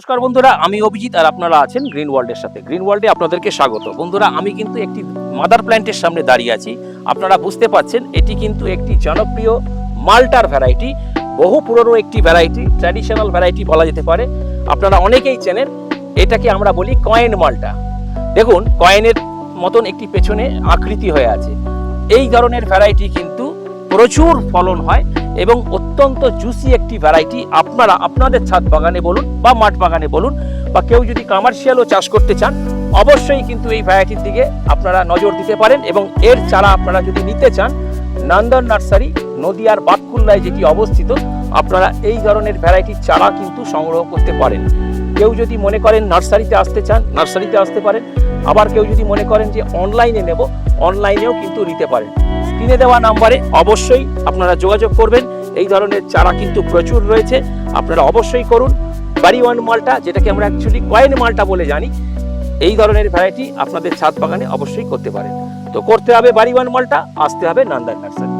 নমস্কার বন্ধুরা, আমি অভিজিৎ আর আপনারা আছেন গ্রিন ওয়ার্ল্ডের সাথে। গ্রিন ওয়ার্ল্ডে আপনাদেরকে স্বাগত। বন্ধুরা, আমি কিন্তু একটি মাদার প্ল্যান্টের সামনে দাঁড়িয়ে আছি। আপনারা বুঝতে পাচ্ছেন এটি কিন্তু একটি জনপ্রিয় মাল্টার ভ্যারাইটি বহু পুরনো একটি ভ্যারাইটি ট্র্যাডিশনাল ভ্যারাইটি বলা যেতে পারে। আপনারা অনেকেই চেনেন, এটাকে আমরা বলি কয়েন মাল্টা। দেখুন কয়েনের মতন একটি পেছনে আকৃতি হয়ে আছে। এই ধরনের ভ্যারাইটি কিন্তু প্রচুর ফলন হয়। এবং অত্যন্ত জুসি একটি ভ্যারাইটি আপনারা আপনাদের ছাদ বাগানে বলুন বা মাঠ বাগানে বলুন বা কেউ যদি কমার্শিয়ালও চাষ করতে চান, অবশ্যই কিন্তু এই ভ্যারাইটির দিকে আপনারা নজর দিতে পারেন এবং এর চারা আপনারা যদি নিতে চান, নন্দন নার্সারি, নদিয়ার বাতকুল্লায় যেটি অবস্থিত, আপনারা এই ধরনের ভ্যারাইটির চারা কিন্তু সংগ্রহ করতে পারেন। কেউ যদি মনে করেন নার্সারিতে আসতে চান, নার্সারিতে আসতে পারেন। আবার কেউ যদি মনে করেন যে অনলাইনে নেব অনলাইনেও কিন্তু নিতে পারেন। স্ক্রিনে দেওয়া নাম্বারে অবশ্যই আপনারা যোগাযোগ করবেন। এই ধরনের চারা কিন্তু প্রচুর রয়েছে। আপনারা অবশ্যই করুন। বাড়ি ওয়ান মালটা, যেটাকে আমরা অ্যাকচুয়ালি কয়েন মালটা বলে জানি, এই ধরনের ভ্যারাইটি আপনাদের ছাদ বাগানে অবশ্যই করতে পারেন। তো করতে হবে বাড়ি ওয়ান মালটা, আসতে হবে নান্দার নার্সারি